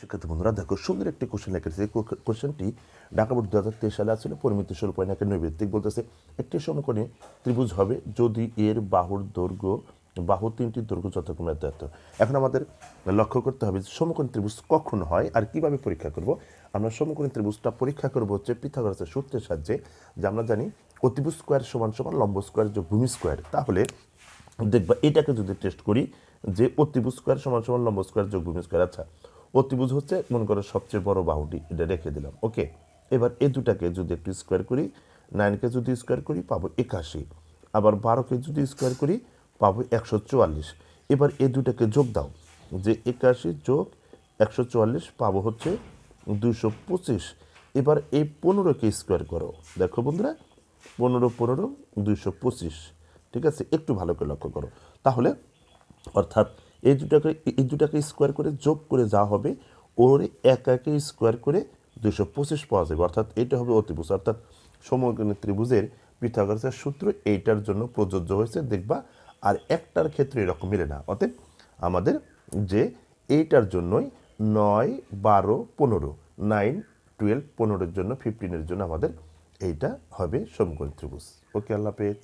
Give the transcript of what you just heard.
শিক্ষার্থী বন্ধুরা, দেখো সুন্দর একটি কোশ্চেন লেখেছে এই কোশ্চেনটি ঢাকা বোর্ড দু হাজার তেইশ সালে আসলে পরিমিত স্বরূপ একে নৈবেদিক বলতেছে। একটি সমকোণে ত্রিভুজ হবে, যদি এর বাহুর দৈর্ঘ্য, বাহু তিনটি দৈর্ঘ্য যথাক্রমে এত এখন আমাদের লক্ষ্য করতে হবে যে সমকোণ ত্রিভুজ কখন হয় আর কীভাবে পরীক্ষা করব। আমরা সমকোণ ত্রিভুজটা পরীক্ষা করব হচ্ছে পিথাগোরাসের সূত্রের সাহায্যে, যে আমরা জানি অতিভুজ স্কোয়ার সমান সমান লম্ব স্কোয়ার যোগ ভূমি স্কোয়ার তাহলে দেখবা এটাকে যদি টেস্ট করি যে অতিভুজ স্কোয়ার সমান সমান লম্ব স্কোয়ার যোগ ভূমি স্কোয়ার আচ্ছা অতিভুজ হচ্ছে, মনে করো সবচেয়ে বড় বাহুটি এটা রেখে দিলাম। ওকে, এবার এই দুটাকে যদি একটু স্কোয়ার করি নাইনকে যদি স্কোয়ার করি, পাবো একাশি। আবার বারোকে যদি স্কোয়ার করি, পাবো একশো চুয়াল্লিশ। এবার এ দুটাকে যোগ দাও, যে একাশি যোগ একশো চুয়াল্লিশ, পাবো হচ্ছে দুশো পঁচিশ। এবার এই পনেরোকে স্কোয়ার করো। দেখো বন্ধুরা, পনেরো পনেরো দুশো পঁচিশ। ঠিক আছে, একটু ভালো করে লক্ষ্য করো। তাহলে, অর্থাৎ এই দুটাকে এই দুটাকে স্কোয়ার করে যোগ করে যা হবে, ওর একাকে স্কোয়ার করে দুশো পঁচিশ পাওয়া যাবে। অর্থাৎ এটা হবে অতিভুজ। অর্থাৎ সমগ্র ত্রিভুজের পিথাগোরাসের সূত্র এইটার জন্য প্রযোজ্য হয়েছে, দেখবা। আর একটার ক্ষেত্রে এরকম মিলে না। অতএব আমাদের যে এইটার জন্যই নয়, বারো, পনেরো নাইন টুয়েলভ পনেরোর জন্য ফিফটিনের জন্য আমাদের এইটা হবে সমকোণ ত্রিভুজ। ওকে, আল্লাহ পেজ